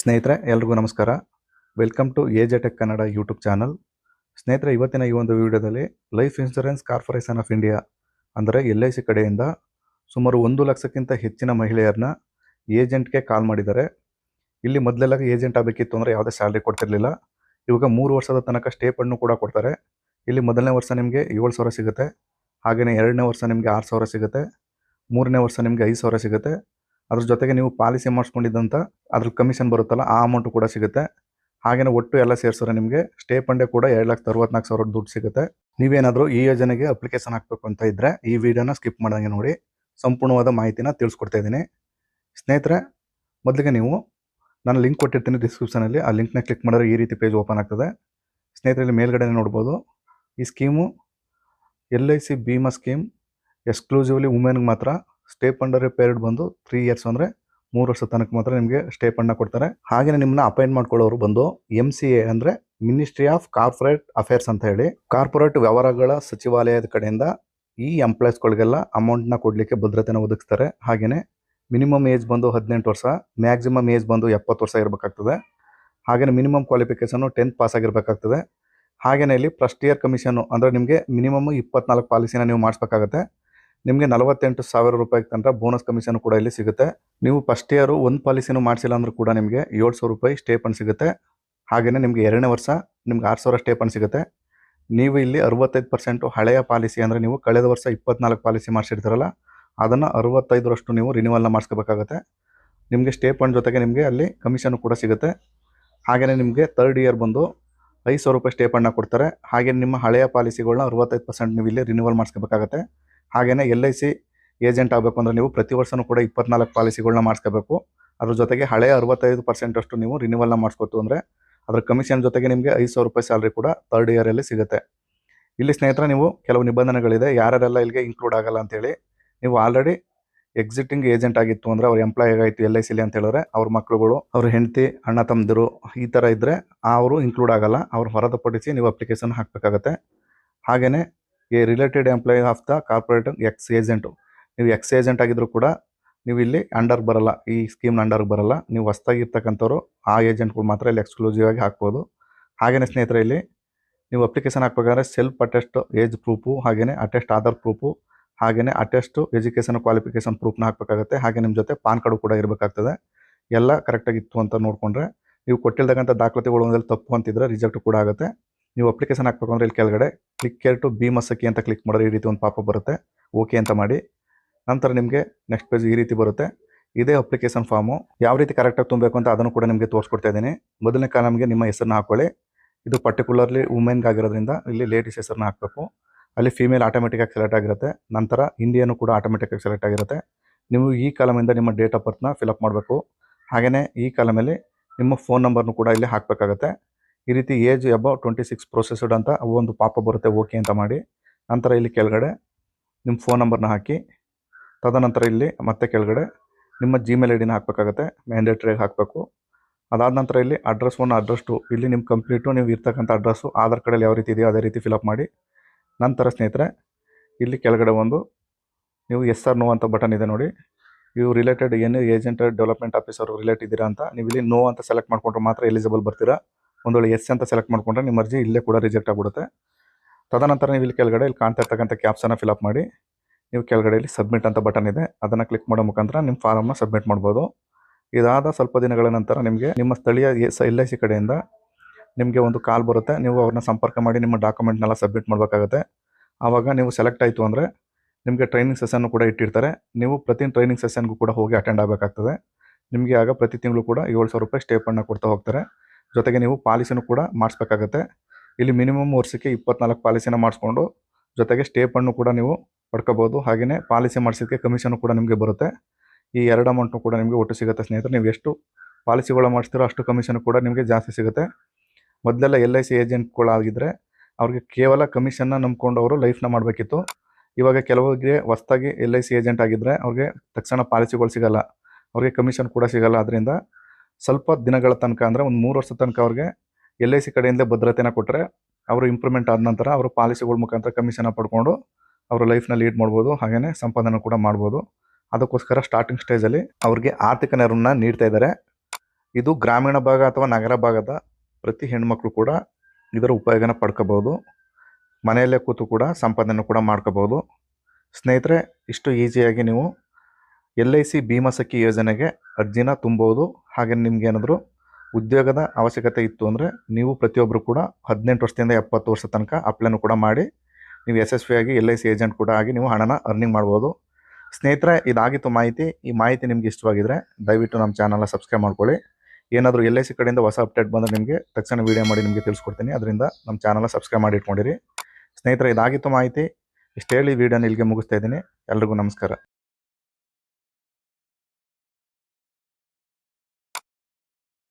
ಸ್ನೇಹಿತರೆ, ಎಲ್ರಿಗೂ ನಮಸ್ಕಾರ. Welcome to A J tech Kannada YouTube channel ಸ್ನೇಹಿತರೆ, ಇವತ್ತಿನ ಈ ಒಂದು ವಿಡಿಯೋದಲ್ಲಿ life insurance corporation of India ಅಂದರೆ ಎಲ್ ಐ ಸಿ ಕಡೆಯಿಂದ ಸುಮಾರು ಒಂದು ಲಕ್ಷಕ್ಕಿಂತ ಹೆಚ್ಚಿನ ಮಹಿಳೆಯರನ್ನ ಏಜೆಂಟ್ಗೆ ಕಾಲ್ ಮಾಡಿದ್ದಾರೆ. ಇಲ್ಲಿ ಮೊದಲೆಲ್ಲ ಏಜೆಂಟ್ ಆಗಬೇಕಿತ್ತು ಅಂದರೆ ಯಾವುದೇ ಸ್ಯಾಲ್ರಿ ಕೊಡ್ತಿರಲಿಲ್ಲ. ಇವಾಗ ಮೂರು ವರ್ಷದ ತನಕ ಸ್ಟೇಪನ್ನು ಕೂಡ ಕೊಡ್ತಾರೆ. ಇಲ್ಲಿ ಮೊದಲನೇ ವರ್ಷ ನಿಮಗೆ ಏಳು ಸಾವಿರ ಸಿಗುತ್ತೆ. ಹಾಗೆಯೇ ಎರಡನೇ ವರ್ಷ ನಿಮಗೆ ಆರು ಸಾವಿರ ಸಿಗುತ್ತೆ. ಮೂರನೇ ವರ್ಷ ನಿಮಗೆ ಐದು ಸಾವಿರ ಸಿಗುತ್ತೆ. ಅದ್ರ ಜೊತೆಗೆ ನೀವು ಪಾಲಿಸಿ ಮಾಡಿಸ್ಕೊಂಡಿದ್ದಂಥ ಅದ್ರ ಕಮಿಷನ್ ಬರುತ್ತಲ್ಲ, ಆ ಅಮೌಂಟ್ ಕೂಡ ಸಿಗುತ್ತೆ. ಹಾಗೆಯೇ ಒಟ್ಟು ಎಲ್ಲ ಸೇರಿಸಿದ್ರೆ ನಿಮಗೆ ಸ್ಟೇ ಪಂಡೆ ಕೂಡ ಎರಡು ಲಕ್ಷದ ಅರವತ್ನಾಲ್ಕು ಸಾವಿರ ದುಡ್ಡು ಸಿಗುತ್ತೆ. ನೀವೇನಾದರೂ ಈ ಯೋಜನೆಗೆ ಅಪ್ಲಿಕೇಶನ್ ಹಾಕಬೇಕು ಅಂತ ಇದ್ದರೆ ಈ ವಿಡಿಯೋನ ಸ್ಕಿಪ್ ಮಾಡ್ದಂಗೆ ನೋಡಿ, ಸಂಪೂರ್ಣವಾದ ಮಾಹಿತಿನ ತಿಳಿಸ್ಕೊಡ್ತಾ ಇದ್ದೀನಿ. ಸ್ನೇಹಿತರೆ, ಮೊದಲಿಗೆ ನೀವು ನಾನು ಲಿಂಕ್ ಕೊಟ್ಟಿರ್ತೀನಿ ಡಿಸ್ಕ್ರಿಪ್ಷನಲ್ಲಿ ಆ ಲಿಂಕ್ನ ಕ್ಲಿಕ್ ಮಾಡಿದ್ರೆ ಈ ರೀತಿ ಪೇಜ್ ಓಪನ್ ಆಗ್ತದೆ. ಸ್ನೇಹಿತರೆ, ಇಲ್ಲಿ ಮೇಲ್ಗಡೆ ನೋಡ್ಬೋದು, ಈ scheme L I C Bima scheme exclusively ವುಮೆನ್ಗೆ ಮಾತ್ರ ಸ್ಟೇ ಅಂಡರ್ ಪೀರಿಯಡ್ ಬಂದು ತ್ರೀ ಇಯರ್ಸ್ ಅಂದರೆ ಮೂರು ವರ್ಷ ತನಕ ಮಾತ್ರ ನಿಮಗೆ ಸ್ಟೇ ಫಂಡ್ನ ಕೊಡ್ತಾರೆ. ಹಾಗೆಯೇ ನಿಮ್ಮನ್ನ ಅಪಾಯಿಂಟ್ ಮಾಡ್ಕೊಳ್ಳೋರು ಬಂದು ಎಂ ಸಿ ಎ ಅಂದರೆ ಮಿನಿಸ್ಟ್ರಿ ಆಫ್ ಕಾರ್ಪೊರೇಟ್ ಅಫೇರ್ಸ್ ಅಂತ ಹೇಳಿ ಕಾರ್ಪೊರೇಟ್ ವ್ಯವಹಾರಗಳ ಸಚಿವಾಲಯದ ಕಡೆಯಿಂದ ಈ ಎಂಪ್ಲಾಯ್ಸ್ಗಳಿಗೆಲ್ಲ ಅಮೌಂಟ್ನ ಕೊಡಲಿಕ್ಕೆ ಭದ್ರತೆನ ಒದಗಿಸ್ತಾರೆ. ಹಾಗೆಯೇ ಮಿನಿಮಮ್ ಏಜ್ ಬಂದು ಹದಿನೆಂಟು ವರ್ಷ ಮ್ಯಾಕ್ಸಿಮಮ್ ಏಜ್ ಬಂದು ಎಪ್ಪತ್ತು ವರ್ಷ ಇರಬೇಕಾಗ್ತದೆ. ಹಾಗೆಯೇ ಮಿನಿಮಮ್ ಕ್ವಾಲಿಫಿಕೇಷನು ಟೆಂತ್ ಪಾಸ್ ಆಗಿರಬೇಕಾಗ್ತದೆ. ಹಾಗೆಯೇ ಇಲ್ಲಿ ಫಸ್ಟ್ ಇಯರ್ ಕಮಿಷನು ಅಂದರೆ ನಿಮಗೆ ಮಿನಿಮಮ್ ಇಪ್ಪತ್ನಾಲ್ಕು ಪಾಲಿಸಿನ ನೀವು ಮಾಡಿಸ್ಬೇಕಾಗತ್ತೆ. ನಿಮಗೆ ನಲವತ್ತೆಂಟು ಸಾವಿರ ರೂಪಾಯಿ ತನಕ ಬೋನಸ್ ಕಮಿಷನ್ ಕೂಡ ಇಲ್ಲಿ ಸಿಗುತ್ತೆ. ನೀವು ಫಸ್ಟ್ ಇಯರು ಒಂದು ಪಾಲಿಸಿನೂ ಮಾಡಿಸಿಲ್ಲ ಅಂದರೂ ಕೂಡ ನಿಮಗೆ ಏಳು ಸಾವಿರ ರೂಪಾಯಿ ಸ್ಟೇ ಸಿಗುತ್ತೆ. ಹಾಗೆಯೇ ನಿಮಗೆ ಎರಡನೇ ವರ್ಷ ನಿಮ್ಗೆ ಆರು ಸಾವಿರ ಸ್ಟೇ ಸಿಗುತ್ತೆ. ನೀವು ಇಲ್ಲಿ ಅರವತ್ತೈದು ಪರ್ಸೆಂಟು ಹಳೆಯ ಪಾಲಿಸಿ ಅಂದರೆ ನೀವು ಕಳೆದ ವರ್ಷ ಇಪ್ಪತ್ನಾಲ್ಕು ಪಾಲಿಸಿ ಮಾಡಿಸಿರ್ತೀರಲ್ಲ, ಅದನ್ನು ಅರವತ್ತೈದರಷ್ಟು ನೀವು ರಿನ್ಯೂವಲ್ನ ಮಾಡಿಸ್ಕೋಬೇಕಾಗತ್ತೆ. ನಿಮಗೆ ಸ್ಟೇ ಜೊತೆಗೆ ನಿಮಗೆ ಅಲ್ಲಿ ಕಮಿಷನ್ ಕೂಡ ಸಿಗುತ್ತೆ. ಹಾಗೆಯೇ ನಿಮಗೆ ತರ್ಡ್ ಇಯರ್ ಬಂದು ಐದು ಸಾವಿರ ರೂಪಾಯಿ ಸ್ಟೇ ಕೊಡ್ತಾರೆ. ಹಾಗೆ ನಿಮ್ಮ ಹಳೆಯ ಪಾಲಿಸಿಗಳನ್ನ ಅರವತ್ತೈದು ಪರ್ಸೆಂಟ್ ನೀವು ಇಲ್ಲಿ ರಿನ್ಯೂವಲ್ ಮಾಡಿಸ್ಕೋಬೇಕಾಗತ್ತೆ. ಹಾಗೆಯೇ ಎಲ್ ಐ ಸಿ ಏಜೆಂಟ್ ಆಗಬೇಕು ಅಂದರೆ ನೀವು ಪ್ರತಿ ವರ್ಷವೂ ಕೂಡ ಇಪ್ಪತ್ನಾಲ್ಕು ಪಾಲಿಸಿಗಳನ್ನ ಮಾಡಿಸ್ಕೋಬೇಕು. ಅದ್ರ ಜೊತೆಗೆ ಹಳೆಯ ಅರವತ್ತೈದು ಪರ್ಸೆಂಟಷ್ಟು ನೀವು ರಿನ್ಯೂವಲ್ನ ಮಾಡಿಸ್ಕೊತು ಅಂದರೆ ಅದರ ಕಮಿಷನ್ ಜೊತೆಗೆ ನಿಮಗೆ ಐದು ಸಾವಿರ ರೂಪಾಯಿ ಸ್ಯಾಲ್ರಿ ಕೂಡ ತರ್ಡ್ ಇಯರಲ್ಲಿ ಸಿಗುತ್ತೆ. ಇಲ್ಲಿ ಸ್ನೇಹಿತರೆ ನೀವು ಕೆಲವು ನಿಬಂಧನೆಗಳಿದೆ, ಯಾರ್ಯಾರೆಲ್ಲ ಇಲ್ಲಿಗೆ ಇನ್ಕ್ಲೂಡ್ ಆಗಲ್ಲ ಅಂತೇಳಿ ನೀವು ಆಲ್ರೆಡಿ ಎಕ್ಸಿಟಿಂಗ್ ಏಜೆಂಟ್ ಆಗಿತ್ತು ಅಂದರೆ ಅವ್ರ ಎಂಪ್ಲಾಯ್ ಆಗಾಯಿತು ಎಲ್ ಐ ಸಿಲಿ ಅಂತ ಹೇಳಿದ್ರೆ ಅವ್ರ ಮಕ್ಕಳುಗಳು ಅವ್ರ ಹೆಂಡತಿ, ಅಣ್ಣ ತಮ್ಮದಿರು ಈ ಥರ ಇದ್ದರೆ ಅವರು ಇನ್ಕ್ಲೂಡ್ ಆಗಲ್ಲ, ಅವ್ರು ಹೊರತುಪಡಿಸಿ ನೀವು ಅಪ್ಲಿಕೇಶನ್ ಹಾಕಬೇಕಾಗತ್ತೆ. ಹಾಗೆಯೇ ಈ related employee of the corporate ex agent ನೀವು ಎಕ್ಸ್ ಏಜೆಂಟ್ ಆಗಿದ್ರು ಕೂಡ ನೀವು ಇಲ್ಲಿ ಅಂಡರ್ ಬರಲ್ಲ. ಈ ಸ್ಕೀಮ್ನ ಅಂಡರ್ ಬರಲ್ಲ. ನೀವು ಹೊಸ್ದಾಗಿರ್ತಕ್ಕಂಥವ್ರು ಆ ಏಜೆಂಟ್ಗಳು ಮಾತ್ರ ಇಲ್ಲಿ ಎಕ್ಸ್ಕ್ಲೂಸಿವ್ ಆಗಿ ಹಾಕ್ಬೋದು. ಹಾಗೆಯೇ ಸ್ನೇಹಿತರೆ ಇಲ್ಲಿ ನೀವು ಅಪ್ಲಿಕೇಶನ್ ಹಾಕ್ಬೇಕಾದ್ರೆ ಸೆಲ್ಫ್ ಅಟೆಸ್ಟ್ ಏಜ್ ಪ್ರೂಫು ಹಾಗೆಯೇ ಅಟೆಸ್ಟ್ ಆಧಾರ್ ಪ್ರೂಫು ಹಾಗೆಯೇ ಅಟೆಸ್ಟು ಎಜುಕೇಷನ್ ಕ್ವಾಲಿಫಿಕೇಷನ್ ಪ್ರೂಫ್ನ ಹಾಕಬೇಕಾಗುತ್ತೆ. ಹಾಗೆ ನಿಮ್ಮ ಜೊತೆ ಪಾನ್ ಕಾರ್ಡು ಕೂಡ ಇರಬೇಕಾಗ್ತದೆ. ಎಲ್ಲ ಕರೆಕ್ಟಾಗಿತ್ತು ಅಂತ ನೋಡಿಕೊಂಡ್ರೆ ನೀವು ಕೊಟ್ಟಿರ್ತಕ್ಕಂಥ ದಾಖಲಾತಿಗಳು ಒಂದಲ್ಲಿ ತಪ್ಪು ಅಂತಿದ್ರೆ ರಿಜೆಕ್ಟ್ ಕೂಡ ಆಗುತ್ತೆ. ನೀವು ಅಪ್ಲಿಕೇಶನ್ ಹಾಕಬೇಕು ಇಲ್ಲಿ ಕೆಳಗಡೆ ಕ್ಲಿಕ್ ಕೇರ್ ಟು ಬಿ ಮಸಕಿ ಅಂತ ಕ್ಲಿಕ್ ಮಾಡಿದ್ರೆ ಈ ರೀತಿ ಒಂದು ಪಾಪ ಬರುತ್ತೆ. ಓಕೆ ಅಂತ ಮಾಡಿ. ನಂತರ ನಿಮಗೆ ನೆಕ್ಸ್ಟ್ ಪೇಜ್ ಈ ರೀತಿ ಬರುತ್ತೆ. ಇದೇ ಅಪ್ಲಿಕೇಶನ್ ಫಾರ್ಮು ಯಾವ ರೀತಿ ಕರೆಕ್ಟಾಗಿ ತುಂಬಬೇಕು ಅಂತ ಅದನ್ನು ಕೂಡ ನಿಮಗೆ ತೋರಿಸ್ಕೊಡ್ತಾ ಇದ್ದೀನಿ. ಮೊದಲನೇ ಕಾಲಮ್ಗೆ ನಿಮ್ಮ ಹೆಸರನ್ನ ಹಾಕೊಳ್ಳಿ. ಇದು ಪರ್ಟಿಕ್ಯುಲರ್ಲಿ ವುಮೆನ್ಗೆ ಆಗಿರೋದ್ರಿಂದ ಇಲ್ಲಿ ಲೇಡೀಸ್ ಹೆಸರನ್ನ ಹಾಕಬೇಕು. ಅಲ್ಲಿ ಫೀಮೇಲ್ ಆಟೋಮೆಟಿಕಾಗಿ ಸೆಲೆಕ್ಟ್ ಆಗಿರುತ್ತೆ. ನಂತರ ಇಂಡಿಯನು ಕೂಡ ಆಟೋಮೆಟಿಕಾಗಿ ಸೆಲೆಕ್ಟ್ ಆಗಿರುತ್ತೆ. ನೀವು ಈ ಕಾಲಮಿಂದ ನಿಮ್ಮ ಡೇಟ್ ಆಫ್ ಬರ್ತ್ನ ಫಿಲಪ್ ಮಾಡಬೇಕು. ಹಾಗೆಯೇ ಈ ಕಾಲಮಲ್ಲಿ ನಿಮ್ಮ ಫೋನ್ ನಂಬರ್ನು ಕೂಡ ಇಲ್ಲಿ ಹಾಕಬೇಕಾಗತ್ತೆ. ಈ ರೀತಿ age above twenty six processed ಅಂತ ಒಂದು ಪಾಪ ಬರುತ್ತೆ, ಓಕೆ ಅಂತ ಮಾಡಿ ನಂತರ ಇಲ್ಲಿ ಕೆಳಗಡೆ ನಿಮ್ಮ ಫೋನ್ ನಂಬರ್ನ ಹಾಕಿ. ತದನಂತರ ಇಲ್ಲಿ ಮತ್ತೆ ಕೆಳಗಡೆ ನಿಮ್ಮ ಜಿಮೇಲ್ ಐ ಡಿನ ಹಾಕಬೇಕಾಗತ್ತೆ ಮ್ಯಾಂಡೇಟ್ರಿಯಾಗಿ ಹಾಕಬೇಕು. ಅದಾದ ನಂತರ ಇಲ್ಲಿ ಅಡ್ರೆಸ್ ಒನ್ ಅಡ್ರೆಸ್ ಟು ಇಲ್ಲಿ ನಿಮ್ಮ ಕಂಪ್ಲೀಟು ನೀವು ಇರ್ತಕ್ಕಂಥ ಅಡ್ರೆಸ್ಸು ಆಧಾರ್ ಕಾರ್ಡಲ್ಲಿ ಯಾವ ರೀತಿ ಇದೆಯೋ ಅದೇ ರೀತಿ ಫಿಲಪ್ ಮಾಡಿ. ನಂತರ ಸ್ನೇಹಿತರೆ, ಇಲ್ಲಿ ಕೆಳಗಡೆ ಒಂದು ನೀವು ಎಸ್ ಆರ್ ನೋ ಅಂತ ಬಟನ್ ಇದೆ ನೋಡಿ. ಇವು ರಿಲೇಟೆಡ್ ಏನು ಏಜೆಂಟ್ ಡೆವಲಪ್ಮೆಂಟ್ ಆಫೀಸರ್ ರಿಲೇಟ್ ಇದ್ದೀರಾ ಅಂತ, ನೀವು ಇಲ್ಲಿ ನೋ ಅಂತ ಸೆಲೆಕ್ಟ್ ಮಾಡಿಕೊಂಡ್ರೆ ಮಾತ್ರ ಎಲಿಜಿಬಲ್ ಬರ್ತೀರಾ. ಒಂದು ವೇಳೆ ಎಸ್ ಅಂತ ಸೆಲೆಕ್ಟ್ ಮಾಡಿಕೊಂಡ್ರೆ ನಿಮ್ಮ ಅರ್ಜಿ ಇಲ್ಲೇ ಕೂಡ ರಿಜೆಕ್ಟ್ ಆಗಿಬಿಡುತ್ತೆ. ತದನಂತರ ನೀವು ಇಲ್ಲಿ ಕೆಳಗಡೆ ಇಲ್ಲಿ ಕಾಣ್ತಾ ಇರ್ತಕ್ಕಂಥ ಕ್ಯಾಪ್ಸನ್ನ ಫಿಲಪ್ ಮಾಡಿ, ನೀವು ಕೆಳಗಡೆ ಇಲ್ಲಿ ಸಬ್ಮಿಟ್ ಅಂತ ಬಟನ್ ಇದೆ. ಅದನ್ನು ಕ್ಲಿಕ್ ಮಾಡೋ ಮುಖಾಂತರ ನಿಮ್ಮ ಫಾರಮ್ನ ಸಬ್ಮಿಟ್ ಮಾಡ್ಬೋದು. ಇದಾದ ಸ್ವಲ್ಪ ದಿನಗಳ ನಂತರ ನಿಮಗೆ ನಿಮ್ಮ ಸ್ಥಳೀಯ ಎಸ್ ಎಲ್ ಐ ಸಿ ಕಡೆಯಿಂದ ನಿಮಗೆ ಒಂದು ಕಾಲ್ ಬರುತ್ತೆ. ನೀವು ಅವ್ರನ್ನ ಸಂಪರ್ಕ ಮಾಡಿ ನಿಮ್ಮ ಡಾಕ್ಯುಮೆಂಟ್ನೆಲ್ಲ ಸಬ್ಮಿಟ್ ಮಾಡಬೇಕಾಗುತ್ತೆ. ಆವಾಗ ನೀವು ಸೆಲೆಕ್ಟ್ ಆಯಿತು ಅಂದರೆ ನಿಮಗೆ ಟ್ರೈನಿಂಗ್ ಸೆಷನ್ನು ಕೂಡ ಇಟ್ಟಿರ್ತಾರೆ. ನೀವು ಪ್ರತಿ ಟ್ರೈನಿಂಗ್ ಸೆಷನ್ಗೂ ಕೂಡ ಹೋಗಿ ಅಟೆಂಡ್ ಆಗಬೇಕಾಗ್ತದೆ. ನಿಮಗೆ ಆಗ ಪ್ರತಿ ತಿಂಗಳು ಕೂಡ ಏಳು ಸಾವಿರ ರೂಪಾಯಿ ಸ್ಟೇಪನ್ನು ಕೊಡ್ತಾ ಹೋಗ್ತಾರೆ. ಜೊತೆಗೆ ನೀವು ಪಾಲಿಸಿನೂ ಕೂಡ ಮಾಡಿಸ್ಬೇಕಾಗತ್ತೆ. ಇಲ್ಲಿ ಮಿನಿಮಮ್ ವರ್ಷಕ್ಕೆ ಇಪ್ಪತ್ನಾಲ್ಕು ಪಾಲಿಸಿನ ಮಾಡಿಸ್ಕೊಂಡು, ಜೊತೆಗೆ ಸ್ಟೇಪನ್ನು ಕೂಡ ನೀವು ಪಡ್ಕೋಬೋದು. ಹಾಗೆಯೇ ಪಾಲಿಸಿ ಮಾಡಿಸೋದಕ್ಕೆ ಕಮಿಷನ್ ಕೂಡ ನಿಮಗೆ ಬರುತ್ತೆ. ಈ ಎರಡು ಅಮೌಂಟ್ನು ಕೂಡ ನಿಮಗೆ ಒಟ್ಟು ಸಿಗುತ್ತೆ ಸ್ನೇಹಿತರೆ. ನೀವು ಎಷ್ಟು ಪಾಲಿಸಿಗಳು ಮಾಡಿಸ್ತೀರೋ ಅಷ್ಟು ಕಮಿಷನ್ ಕೂಡ ನಿಮಗೆ ಜಾಸ್ತಿ ಸಿಗುತ್ತೆ. ಮೊದಲೆಲ್ಲ ಎಲ್ ಐ ಸಿ ಏಜೆಂಟ್ಗಳಾಗಿದ್ದರೆ ಅವ್ರಿಗೆ ಕೇವಲ ಕಮಿಷನ್ನ ನಂಬ್ಕೊಂಡು ಅವರು ಲೈಫ್ನ ಮಾಡಬೇಕಿತ್ತು. ಇವಾಗ ಕೆಲವರಿಗೆ ಹೊಸ್ದಾಗಿ ಎಲ್ ಐ ಸಿ ಏಜೆಂಟ್ ಆಗಿದ್ದರೆ ಅವ್ರಿಗೆ ತಕ್ಷಣ ಪಾಲಿಸಿಗಳು ಸಿಗಲ್ಲ. ಅವ್ರಿಗೆ ಕಮಿಷನ್ ಕೂಡ ಸಿಗಲ್ಲ. ಅದರಿಂದ ಸ್ವಲ್ಪ ದಿನಗಳ ತನಕ ಅಂದರೆ ಒಂದು ಮೂರು ವರ್ಷದ ತನಕ ಅವ್ರಿಗೆ ಎಲ್ ಐ ಸಿ ಕಡೆಯಿಂದ ಭದ್ರತೆನ ಕೊಟ್ಟರೆ ಅವರು ಇಂಪ್ರೂವ್ಮೆಂಟ್ ಆದ ನಂತರ ಅವರು ಪಾಲಿಸಿಗಳ ಮುಖಾಂತರ ಕಮಿಷನ ಪಡ್ಕೊಂಡು ಅವರು ಲೈಫ್ನ ಲೀಡ್ ಮಾಡ್ಬೋದು ಹಾಗೆಯೇ ಸಂಪಾದನೆ ಕೂಡ ಮಾಡ್ಬೋದು. ಅದಕ್ಕೋಸ್ಕರ ಸ್ಟಾರ್ಟಿಂಗ್ ಸ್ಟೇಜಲ್ಲಿ ಅವ್ರಿಗೆ ಆರ್ಥಿಕ ನೆರವನ್ನ ನೀಡ್ತಾ ಇದ್ದಾರೆ ಇದು ಗ್ರಾಮೀಣ ಭಾಗ ಅಥವಾ ನಗರ ಭಾಗದ ಪ್ರತಿ ಹೆಣ್ಮಕ್ಳು ಕೂಡ ಇದರ ಉಪಯೋಗನ ಪಡ್ಕೋಬೋದು. ಮನೆಯಲ್ಲೇ ಕೂತು ಕೂಡ ಸಂಪಾದನೆ ಕೂಡ ಮಾಡ್ಕೋಬೋದು. ಸ್ನೇಹಿತರೆ, ಇಷ್ಟು ಈಸಿಯಾಗಿ ನೀವು L I C Bima Sakhi ಯೋಜನೆಗೆ ಅರ್ಜಿನ ತುಂಬೋದು. ಹಾಗೆ ನಿಮ್ಗೆ ಏನಾದರೂ ಉದ್ಯೋಗದ ಅವಶ್ಯಕತೆ ಇತ್ತು ಅಂದರೆ ನೀವು ಪ್ರತಿಯೊಬ್ಬರು ಕೂಡ ಹದಿನೆಂಟು ವರ್ಷದಿಂದ ಎಪ್ಪತ್ತು ವರ್ಷ ತನಕ ಅಪ್ಲೈನು ಕೂಡ ಮಾಡಿ, ನೀವು ಯಶಸ್ವಿಯಾಗಿ ಎಲ್ ಐ ಸಿ ಏಜೆಂಟ್ ಕೂಡ ಆಗಿ ನೀವು ಹಣನ ಅರ್ನಿಂಗ್ ಮಾಡ್ಬೋದು. ಸ್ನೇಹಿತರೆ, ಇದಾಗಿತ್ತು ಮಾಹಿತಿ. ಈ ಮಾಹಿತಿ ನಿಮ್ಗೆ ಇಷ್ಟವಾಗಿದ್ರೆ ದಯವಿಟ್ಟು ನಮ್ಮ ಚಾನಲ್ನ ಸಬ್ಸ್ಕ್ರೈಬ್ ಮಾಡ್ಕೊಳ್ಳಿ. ಏನಾದರೂ ಎಲ್ ಐ ಸಿ ಕಡೆಯಿಂದ ಹೊಸ ಅಪ್ಡೇಟ್ ಬಂದರೆ ನಿಮಗೆ ತಕ್ಷಣ ವೀಡಿಯೋ ಮಾಡಿ ನಿಮಗೆ ತಿಳಿಸ್ಕೊಡ್ತೀನಿ. ಅದರಿಂದ ನಮ್ಮ ಚಾನಲ್ನ ಸಬ್ಸ್ಕ್ರೈಬ್ ಮಾಡಿ ಇಟ್ಕೊಂಡಿರಿ. ಸ್ನೇಹಿತರೆ, ಇದಾಗಿತ್ತು ಮಾಹಿತಿ. ಇಷ್ಟು ಹೇಳಿ ವೀಡಿಯೋನ ಇಲ್ಲಿಗೆ ಮುಗಿಸ್ತಾ ಇದ್ದೀನಿ. ಎಲ್ರಿಗೂ ನಮಸ್ಕಾರ.